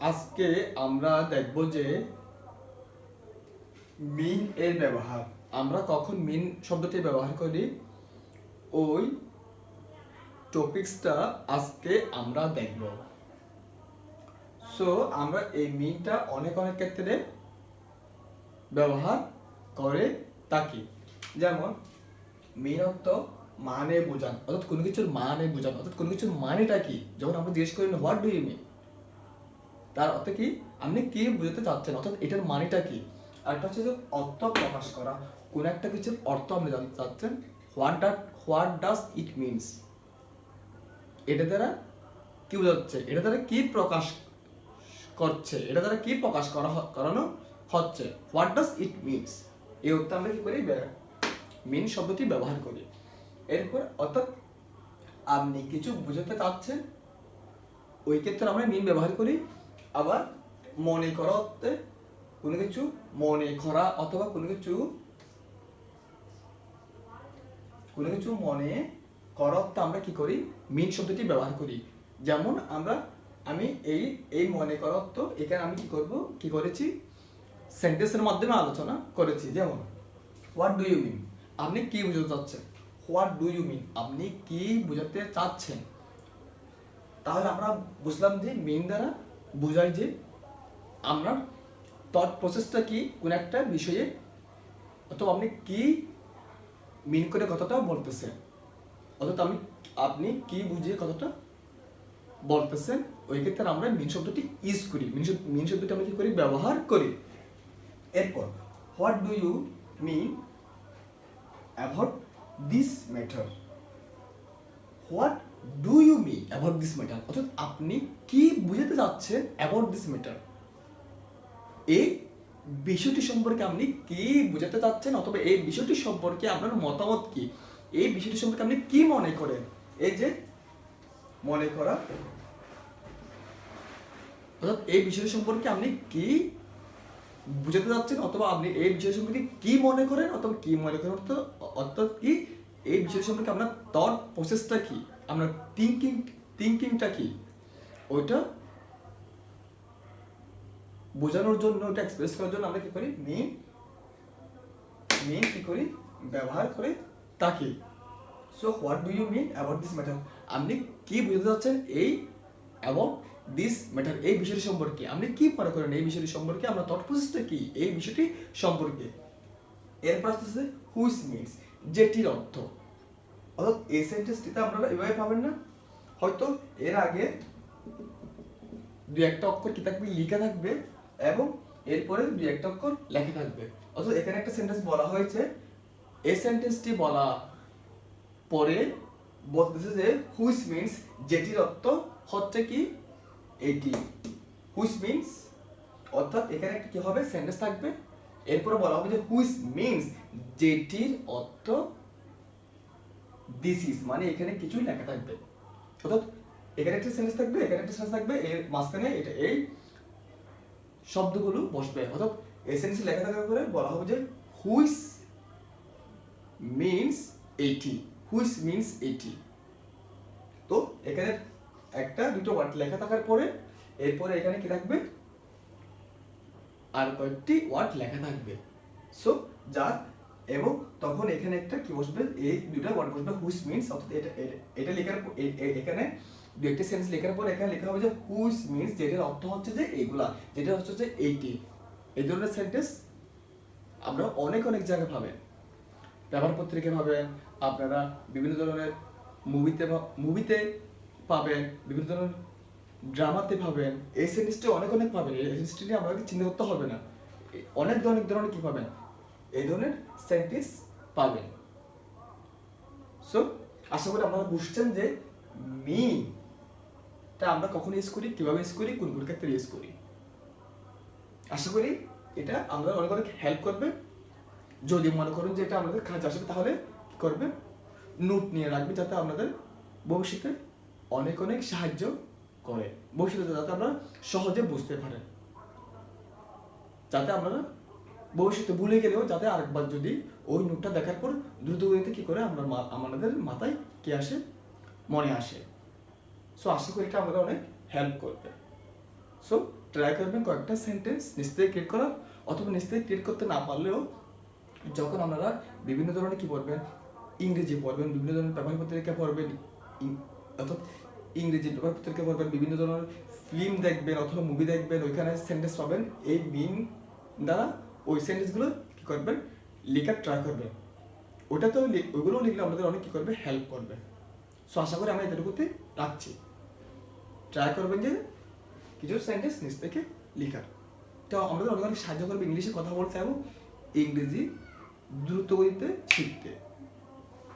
আজকে আমরা দেখব যে মিন এর ব্যবহার। আমরা কখন মিন শব্দটি ব্যবহার করি। ওই টপিকসটা আজকে আমরা দেখব। সো আমরা এই মিনটা অনেক অনেক ক্ষেত্রে ব্যবহার করে থাকি। যেমন, মিন অর্থ মানে বোঝান, অর্থাৎ কোনো কিছুর মানে বোঝান, অর্থাৎ কোনো কিছুর মানেটা কি? যখন আমরা জিজ্ঞেস করি হোয়াট ডু ইউ মিন তার অর্থ কি? আপনি কি বোঝাতে চাচ্ছেন? অর্থাৎ এটার মানেটা কি? আর একটা হচ্ছে যে অর্থ প্রকাশ করা। কোন একটা কিছুর অর্থ আপনি জানতে চাচ্ছেন। What that what does it means এটা দ্বারা কি বোঝাচ্ছে? এটা দ্বারা কি প্রকাশ করছে? এটা দ্বারা কি প্রকাশ করা করানো হচ্ছে? হোয়াট ডাস ইট মিনস এই অর্থে আমরা কি করি? মিন শব্দটি ব্যবহার করি। এরপর অর্থাৎ আপনি কিছু বোঝাতে চাচ্ছেন, ওই ক্ষেত্রে আমরা মিন ব্যবহার করি। আবার মনে করা অর্থে কোনো কিছু মনে করা অথবা কোনো কিছু কোনো কিছু মনে করা অর্থে আমরা কি করি? মিন শব্দটি ব্যবহার করি। যেমন আমরা, আমি এই এই মনে করা অর্থ এখানে আমি কি করব? কি করেছি? সেন্টেন্সের মাধ্যমে আলোচনা করেছি। যেমন হোয়াট ডু ইউ মিন আপনি কি বোঝাতে চাচ্ছেন? হোয়াট ডু ইউ মিন আপনি কি বোঝাতে চাচ্ছেন? তাহলে আমরা বুঝলাম যে মিন দ্বারা বোঝায় যে আমরা থট প্রসেসটা কি? কোন একটা বিষয়ে অথবা আপনি কি মিন করে কথাটা বলতেছেন? অর্থাৎ আমি আপনি কি বুঝিয়ে কথাটা বলতেছেন? ওই ক্ষেত্রে আমরা মিন শব্দটি ইউজ করি। মিন মিন শব্দটি আমরা কি করি? ব্যবহার করি। এরপর what do you mean about this matter what do about this matter অর্থাৎ আপনি কি বুঝাতে চাচ্ছেন অ্যাবাউট দিস ম্যাটার এই বিষয়টি সম্পর্কে আপনি কি বোঝাতে চাচ্ছেন? অথবা এই বিষয়টি সম্পর্কে আপনার মতামত কি? এই বিষয়টি সম্পর্কে আপনি কি মনে করেন? এই যে মনে করা। অর্থাৎ এই বিষয়টি সম্পর্কে আপনি কি বুঝাতে চাচ্ছেন? অথবা আপনি এই বিষয় সম্পর্কে কি মনে করেন? অথবা কি মনে করেন? অর্থাৎ অর্থাৎ কি এই বিষয় সম্পর্কে আপনার থট প্রসেসটা কি? আপনার থিঙ্কিং থিঙ্কিংটা কি? ওইটা বোঝানোর জন্য ওটা এক্সপ্রেস করার জন্য আমরা কি করি? মেন মেন কি করি? ব্যবহার করে তাকে। So what do you mean about this matter আপনি কি বুঝতে চাচ্ছেন এই অ্যাবাউট দিস ম্যাটার এই বিষয়টি সম্পর্কে? আপনি কি মনে করেন এই বিষয়টি সম্পর্কে? আমরা থট কি? এই বিষয়টি সম্পর্কে। এরপর আসতেছে হুইস মিনস যেটির অর্থ। অর্থাৎ এই সেন্টেন্সটিতে আপনারা এভাবে পাবেন না। হয়তো এর আগে দুই একটা অক্ষর কি থাকবে লেখা থাকবে এবং এরপরে দুই একটা অক্ষর লেখা থাকবে। অর্থাৎ এখানে একটা সেন্টেন্স বলা হয়েছে এই সেন্টেন্সটি বলা পরে বলতেছে যে হুইস মিনস যেটির অর্থ হচ্ছে কি? এটি। হুইস মিনস অর্থাৎ এখানে একটা কি হবে? সেন্টেন্স থাকবে। এরপরে বলা হবে যে হুইস মিনস যেটির অর্থ দিস ইজ মানে এখানে কিছুই লেখা থাকবে। অর্থাৎ এখানে একটা সেন্টেন্স থাকবে, এখানে একটা সেন্টেন্স থাকবে, এর মাঝখানে এটা এই শব্দগুলো বসবে। অর্থাৎ এই লেখা থাকার পরে বলা হবে যে, হুইস মিনস এইটি হুইস মিনস এইটি তো এখানে একটা, দুটো ওয়ার্ড লেখা থাকার পরে, এরপরে এখানে কি থাকবে? আর কয়েকটি ওয়ার্ড লেখা থাকবে। সো যা এবং তখন এখানে একটা কি বসবে? এই দুটা ওয়ার্ড বসবে হুইস মিনস অর্থাৎ এটা, এটা- লেখার এখানে দু একটা সেন্স লেখার পর এখানে লেখা হবে যে হুইস মিনস যেটার অর্থ হচ্ছে যে এইগুলা যেটা হচ্ছে যে এইটি এই ধরনের সেন্টেন্স আমরা অনেক অনেক জায়গায় পাবেন পেপার পত্রিকা পাবেন আপনারা বিভিন্ন ধরনের মুভিতে মুভিতে পাবেন, বিভিন্ন ধরনের ড্রামাতে পাবেন। এই সেন্টেন্সটি অনেক অনেক পাবেন। এই সেন্টেন্সটি নিয়ে আপনাকে চিন্তা করতে হবে না। অনেক ধরনের ধরনের কি পাবেন? এই ধরনের সেন্টেন্স পাবেন সো আশা করি আপনারা বুঝছেন যে মি টা আমরা কখন ইউজ করি, কীভাবে ইউজ করি, কোন কোন ক্ষেত্রে ইউজ করি। আশা করি এটা আমরা অনেক অনেক হেল্প করবে। যদি মনে করুন যে এটা আমাদের কাজ আসবে, তাহলে কি করবে? নোট নিয়ে রাখবে যাতে আপনাদের ভবিষ্যতে অনেক অনেক সাহায্য করে। ভবিষ্যতে যাতে আমরা সহজে বুঝতে পারেন। যাতে আপনারা ভবিষ্যতে ভুলে গেলেও যাতে আরেকবার যদি ওই নোটটা দেখার পর দ্রুত গতিতে কি করে আমরা আমাদের মাথায় কি আসে? মনে আসে। সো আশা করি এটা আমাদের অনেক হেল্প করবে। সো ট্রাই করবেন কয়েকটা সেন্টেন্স থেকে ক্রিয়েট করার, অথবা নিচ থেকে ক্রিয়েট করতে না পারলেও যখন আপনারা বিভিন্ন ধরনের কি পড়বেন? ইংরেজি পড়বেন, বিভিন্ন ধরনের পেপার পত্রিকা পড়বেন অর্থাৎ ইংরেজি পেপার পত্রিকা পড়বেন, বিভিন্ন ধরনের ফিল্ম দেখবেন, অথবা মুভি দেখবেন, ওইখানে সেন্টেন্স পাবেন এই মিন দ্বারা ওই সেন্টেন্সগুলো কী করবেন? লেখার ট্রাই করবেন। ওটা তো ওইগুলো লিখলে আমাদের অনেক কী করবে? হেল্প করবে। সো আশা করি আমরা এতটুকুতে রাখছি। ট্রাই করবেন যে কিছু সেন্টেন্স নিজ থেকে লেখার। তো আমাদের অনেক অনেক সাহায্য করবে ইংলিশে কথা বলতে এবং ইংরেজি দ্রুত গতিতে শিখতে।